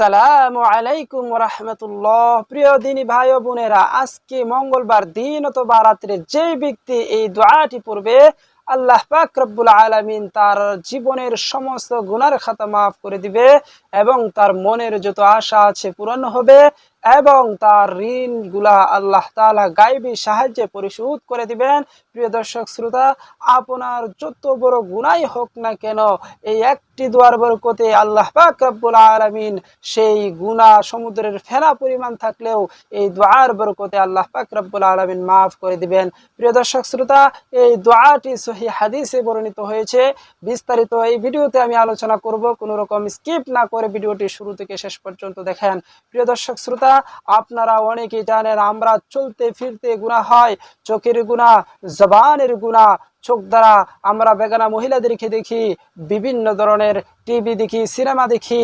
সালামু আলাইকুম রহমতুল্লাহ প্রিয় দিনী ভাই বোনেরা, আজকে মঙ্গলবার দিন অথবা রাত্রে যে ব্যক্তি এই দোয়াটি পড়বে, আল্লাহ পাক রব্বুল আলামিন তার জীবনের সমস্ত গুনার খাতা মাফ করে দিবে এবং তার মনের যত আশা আছে পূরণ হবে এবং তার ঋণগুলা আল্লাহ তালা গাইবী সাহায্যে পরিশোধ করে দিবেন। প্রিয় দর্শক, শ্রোতা, আপনার যত বড় গুনাই হোক না কেন, এই একটি দোয়ার বরকতে আল্লাহ পাক রব্বুল আলামিন সেই গুনাহ সমুদ্রের ফেনা পরিমাণ থাকলেও এই দোয়ার বরকতে আল্লাহ পাক রব্বুল আলামিন মাফ করে দিবেন। প্রিয় দর্শক শ্রোতা, এই দোয়াটি সহি হাদিসে বর্ণিত হয়েছে। বিস্তারিত এই ভিডিওতে আমি আলোচনা করব। কোনো রকম স্কিপ না করে ভিডিওটি শুরু থেকে শেষ পর্যন্ত দেখেন। প্রিয় দর্শক শ্রোতা, আপনারা অনেকেই জানেন, আমরা চলতে ফিরতে গুণা হয়, চোখের গুণা জবানের গুণা চোখ দ্বারা আমরা বেগানা মহিলাদেরকে দেখি, বিভিন্ন ধরনের টিভি দেখি সিনেমা দেখি,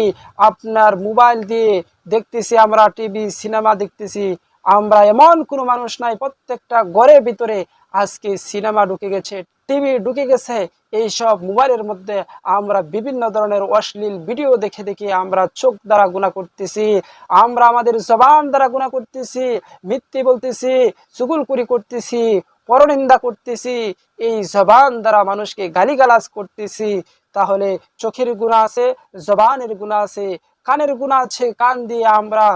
আপনার মোবাইল দিয়ে দেখতেছি আমরা টিভি সিনেমা দেখতেছি। আমরা এমন কোনো মানুষ নাই, প্রত্যেকটা ঘরের ভিতরে আজকে সিনেমা ঢুকে গেছে টিভি ঢুকে গেছে। এইসব মোবাইলের মধ্যে আমরা বিভিন্ন ধরনের অশ্লীল ভিডিও দেখে দেখে আমরা চোখ দ্বারা গুণা করতেছি। আমরা আমাদের জবান দ্বারা গুণা করতেছি, মিথ্যে বলতেছি, চুগুলকুরি করতেছি। পরনিন্দা করতেছি, এই জবান দ্বারা মানুষকে গালিগালাজ করতেছি, তাহলে চোখের গুণা আছে, জবানের গুণা আছে, কানের গুণা আছে, কান দিয়ে আমরা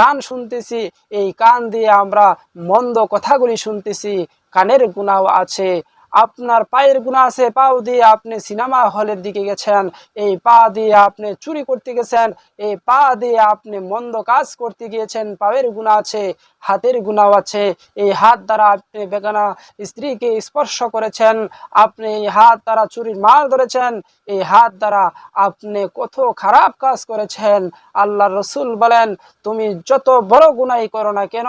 গান শুনতেছি, এই কান দিয়ে আমরা মন্দ কথাগুলি শুনতেছি, কানের গুণাও আছে আপনার পায়ের গুণা আছে, পাও দিয়ে আপনি সিনেমা হলের দিকে গেছেন, এই পা দিয়ে আপনি চুরি করতে গেছেন, এই পা দিয়ে আপনি মন্দ কাজ করতে গিয়েছেন, পায়ের গুণা আছে, হাতের গুণাও আছে, এই হাত দ্বারা আপনি বেগানা স্ত্রীকে স্পর্শ করেছেন, আপনি এই হাত দ্বারা চুরির মাল ধরেছেন, এই হাত দ্বারা আপনি কত খারাপ কাজ করেছেন। আল্লাহ রসুল বলেন, তুমি যত বড় গুণাই করো না কেন,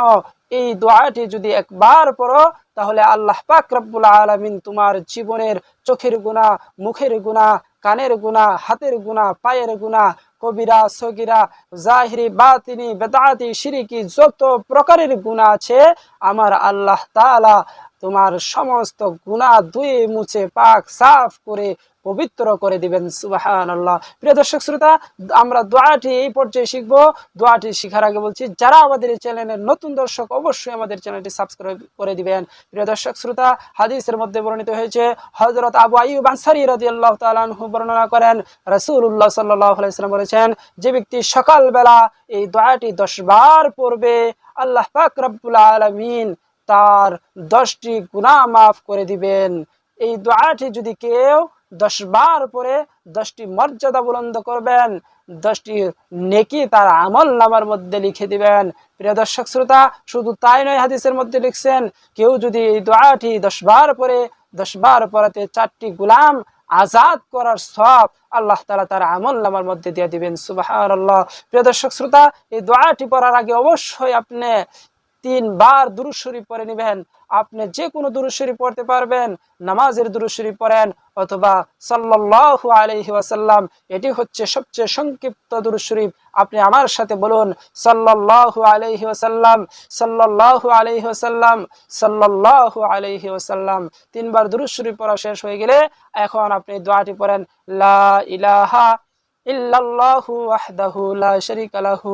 এই দোয়াটি যদি একবার পড়ো তাহলে আল্লাহ পাক রব্বুল আলমিন তোমার জীবনের চোখের গুণা মুখের গুণা কানের গুণা হাতের গুণা পায়ের গুণা কবিরা, সগিরা, জাহিরি, বাতিনি, বেদাতি, সিরিকি, যত প্রকারের গুণা আছে, আমার আল্লাহ তাআলা তোমার সমস্ত গুণা ধুয়ে মুছে পাক সাফ করে পবিত্র করে দিবেন সুবাহান আল্লাহ প্রিয় দর্শক শ্রোতা, আমরা দোয়াটি এই পর্যায়ে শিখব। দোয়াটি শিখার আগে বলছি, যারা আমাদের এই চ্যানেলের নতুন দর্শক, অবশ্যই আমাদের চ্যানেলটি সাবস্ক্রাইব করে দিবেন। প্রিয় দর্শক শ্রোতা, হাদিসের মধ্যে বর্ণিত হয়েছে হজরত আবু আইব আনসারি রাদিয়াল্লাহু তাআলা আনহু বর্ণনা করেন সাল্লাল্লাহু আলাইহি সাল্লাম বলেছেন, যে ব্যক্তি সকালবেলা এই দোয়াটি 10 বার পড়বে, আল্লাহ পাক রব্বুল আলামিন তার দশটি গুনাহ মাফ করে দিবেন। এই দোয়াটি যদি কেউ দশ বার পরে দশটি মর্যাদা বুলন্দ করবেন, দশটি নেকি তার আমল নামার মধ্যে লিখে দিবেন। প্রিয় দর্শক শ্রোতা, শুধু তাই নয় হাদিসের মধ্যে লিখছেন, কেউ যদি এই দোয়াটি দশ বার পরে দশ বার পরাতে চারটি গুলাম আজাদ করার সব আল্লাহ তালা তার আমল নামার মধ্যে দিয়ে দিবেন। সুবাহ প্রিয় দর্শক শ্রোতা, এই দোয়াটি পড়ার আগে অবশ্যই আপনি তিনবার দুরুদ শরীফ পড়ে নেবেন। আপনি যে কোনো দুরুদ শরীফ পড়তে পারবেন, নামাজের দুরুদ শরীফ পড়েন অথবা সাল্লাল্লাহু আলাইহি ওয়াসাল্লাম, এটি হচ্ছে সবচেয়ে সংক্ষিপ্ত দুরুদ শরীফ। আপনি আমার সাথে বলুন, সাল্লাল্লাহু আলাইহি ওয়াসাল্লাম, সাল্লাল্লাহু আলাইহি ওয়াসাল্লাম, সাল্লাল্লাহু আলাইহি ওয়াসাল্লাম। তিনবার দুরুদ শরীফ পড়া শেষ হয়ে গেলে এখন আপনি দোয়াটি পড়েন, লা ইলাহা লা শারীকা লাহু।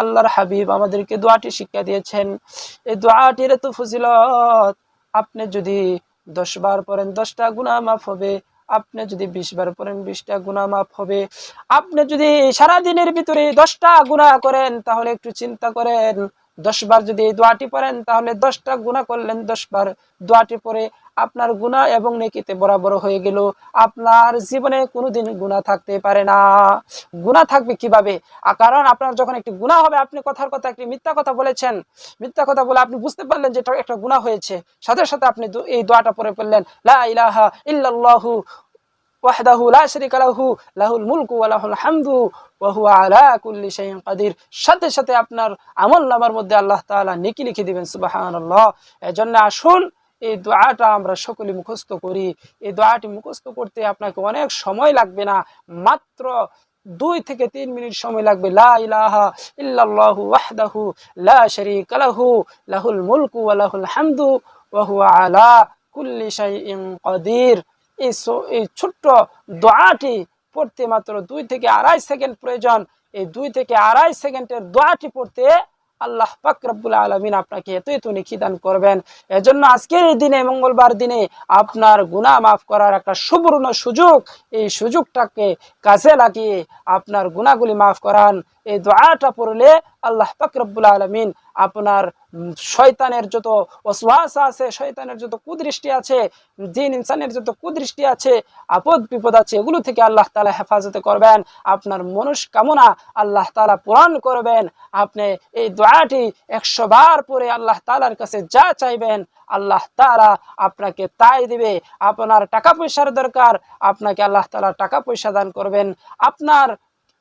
আল্লাহর হাবিব আমাদেরকে দোয়াটি শিক্ষা দিয়েছেন। এই দোয়াটির ফজিলত, আপনি যদি দশ বার পড়েন দশটা গুনাহ মাফ হবে, আপনি যদি বিশ বার পড়েন বিশটা গুনাহ মাফ হবে, আপনি যদি সারা দিনের ভিতরে দশটা গুনাহ করেন, তাহলে একটু চিন্তা করেন। দশ বার যদি দোয়াটি পড়েন, তাহলে দশটা গুনাহ করলেন দশ বার। দোয়াটি পরে আপনার গুনাহ এবং নেকিতে বরাবর হয়ে গেল। আপনার জীবনে কোনোদিন গুনাহ থাকতে পারে না। গুনাহ থাকবে কীভাবে? কারণ আপনার যখন একটি গুনাহ হবে, আপনি কথার কথা, একটি মিথ্যা কথা বলেছেন। মিথ্যা কথা বলে আপনি বুঝতে পারলেন যে এটা একটা গুনাহ হয়েছে। সাথে সাথে আপনি এই দোয়াটা পরে শারীকা লাহু সাথে সাথে আপনার আমল নামার মধ্যে আল্লাহ তাআলা নেকি লিখে দিবেন, সুবহানাল্লাহ। এজন্য আসুন এই দোয়াটা আমরা সকলে মুখস্থ করি। এই দোয়াটি মুখস্থ করতে আপনাকে অনেক সময় লাগবে না। মাত্র দুই থেকে তিন মিনিট সময় লাগবে। লা ইলাহা ইল্লাল্লাহু ওয়াহদাহু লা শারীকা লাহু, লাহুল মুলকু ওয়া লাহুল হামদু ওয়া আলা কুল্লি শাইইন কাদির। এই এই ছোট্ট দোয়াটি পড়তে মাত্র দুই থেকে আড়াই সেকেন্ড প্রয়োজন। এই দুই থেকে আড়াই সেকেন্ডের দোয়াটি পড়তে আল্লাহ পাক রব্বুল আলমিন আপনাকে এত এত নেকি দান করবেন। এজন্য আজকের দিনে, মঙ্গলবার দিনে আপনার গুণা মাফ করার একটা সুবর্ণ সুযোগ, এই সুযোগটাকে কাছে লাগিয়ে আপনার গুণাগুলি মাফ করান। এই দোয়াটা পড়লে আল্লাহ পাক রব্বুল আলমিন আপনার শয়তানের যত ওসওয়াস আছে, শয়তানের যত কুদৃষ্টি আছে, জিন ইনসানের যত কুদৃষ্টি আছে, আপদ বিপদ আছে, এগুলো থেকে আল্লাহ তালা হেফাজতে করবেন। আপনার মনস্কামনা আল্লাহ তালা পূরণ করবেন। আপনি এই দোয়াটি একশো বার পরে আল্লাহ তালার কাছে যা চাইবেন, আল্লাহ তারা আপনাকে তাই দিবে। আপনার টাকা পয়সার দরকার, আপনাকে আল্লাহ তালা টাকা পয়সা দান করবেন। আপনার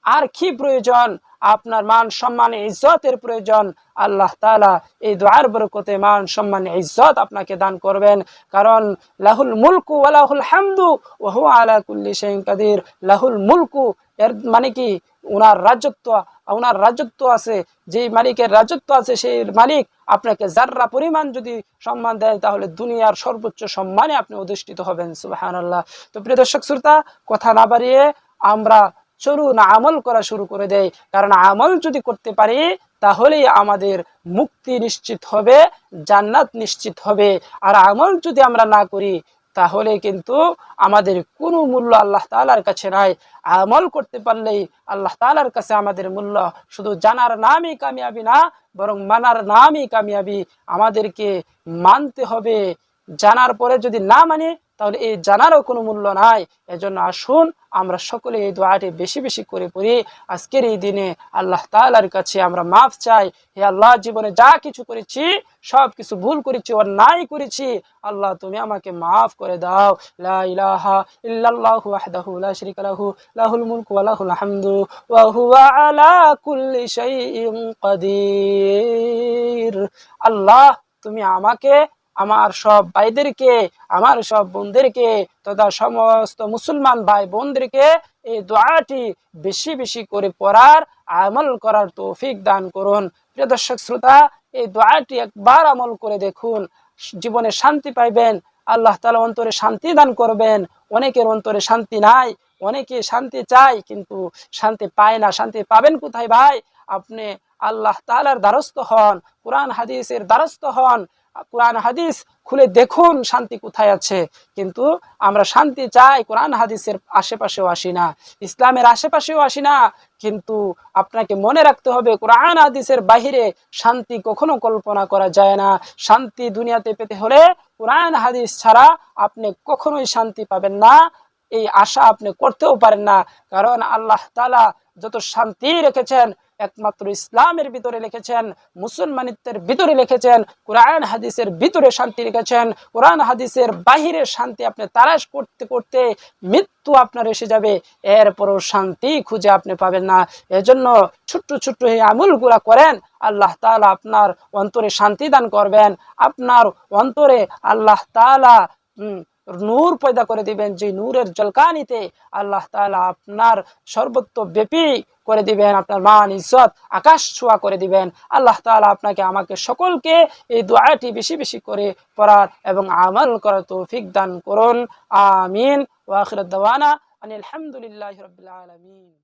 আর কি প্রয়োজন? আপনার মান সম্মান ইজ্জতের প্রয়োজন। আল্লাহ তালা এই দোয়ার বরকতে মান সম্মান ইজ্জত আপনাকে দান করবেন। কারণ, লাহুল মুলকু ওয়ালাহুল হামদু ওহু আলা কুল্লি কাদির। লাহুল মুলকু এর মানে কি? ওনার রাজত্ব ওনার রাজত্ব আছে। যে মালিকের রাজত্ব আছে, সেই মালিক আপনাকে যার্রা পরিমাণ যদি সম্মান দেয়, তাহলে দুনিয়ার সর্বোচ্চ সম্মানে আপনি অধিষ্ঠিত হবেন। সুবাহান আল্লাহ তো প্রিয় দর্শক, শ্রোতা, কথা না বাড়িয়ে আমরা চলুন আমল করা শুরু করে দেয়। কারণ আমল যদি করতে পারি, তাহলেই আমাদের মুক্তি নিশ্চিত হবে, জান্নাত নিশ্চিত হবে। আর আমল যদি আমরা না করি, তাহলে কিন্তু আমাদের কোনো মূল্য আল্লাহ তালার কাছে নাই। আমল করতে পারলেই আল্লাহ তালার কাছে আমাদের মূল্য। শুধু জানার নামই কামিয়াবি না, বরং মানার নামই কামিয়াবি। আমাদেরকে মানতে হবে। জানার পরে যদি না মানে তাহলে এই জানারও কোনো মূল্য নাই। এজন্য আসুন, আমরা সকলে এই দোয়াটি বেশি বেশি করে পড়ি। আজকের এই দিনে আল্লাহ তালার কাছে আমরা মাফ চাই। হে আল্লাহ, জীবনে যা কিছু করেছি, সব কিছু ভুল করেছি, অন্যায় করেছি, আল্লাহ তুমি আমাকে মাফ করে দাও। আল্লাহ, তুমি আমাকে আমার সব ভাইদেরকে, আমার সব বোনদেরকে, তথা সমস্ত মুসলমান ভাই বোনদেরকে এই দোয়াটি বেশি বেশি করে পড়ার আমল করার তৌফিক দান করুন। প্রিয় দর্শক শ্রোতা, এই দোয়াটি একবার আমল করে দেখুন, জীবনে শান্তি পাইবেন, আল্লাহ তালা অন্তরে শান্তি দান করবেন। অনেকের অন্তরে শান্তি নাই, অনেকে শান্তি চায় কিন্তু শান্তি পায় না, শান্তি পাবেন কোথায় ভাই? আপনি আল্লাহ তালার দ্বারস্থ হন, কোরআন, হাদিসের দ্বারস্থ হন কোরআন হাদিস খুলে দেখুন শান্তি কোথায় আছে। কিন্তু আমরা শান্তি চাই, কোরআন হাদিসের আশেপাশেও আসি না, ইসলামের আশেপাশেও আসি না। কিন্তু আপনাকে মনে রাখতে হবে, কোরআন হাদিসের বাহিরে শান্তি কখনো কল্পনা করা যায় না। শান্তি দুনিয়াতে পেতে হলে কোরআন হাদিস ছাড়া আপনি কখনোই শান্তি পাবেন না। এই আশা আপনি করতেও পারেন না। কারণ আল্লাহ তালা যত শান্তি রেখেছেন একমাত্র ইসলামের ভিতরে লিখেছেন মুসলমানিত্বের ভিতরে লিখেছেন কোরআন হাদিসের ভিতরে শান্তি লিখেছেন কোরআন হাদিসের বাহিরে শান্তি আপনি তালাশ করতে করতে মৃত্যু আপনার এসে যাবে। এরপরও শান্তি খুঁজে আপনি পাবেন না। এজন্য ছোট্ট ছোট্ট এই আমলগুলা করেন আল্লাহ তাআলা আপনার অন্তরে শান্তি দান করবেন। আপনার অন্তরে আল্লাহ উম, নূর পয়দা করে দিবেন যে নূরের জলকানিতে আল্লাহ তালা আপনার সর্বত্র ব্যাপী করে দিবেন, আপনার মান ইজ্জত, আকাশ ছোঁয়া করে দিবেন। আল্লাহ তালা আপনাকে, আমাকে সকলকে এই দোয়াটি বেশি বেশি করে পড়ার এবং আমল করার তৌফিক দান করুন। আমিন। ওয়াখির দাওয়ানা আনিল হামদুলিল্লাহি রাব্বিল আলামিন।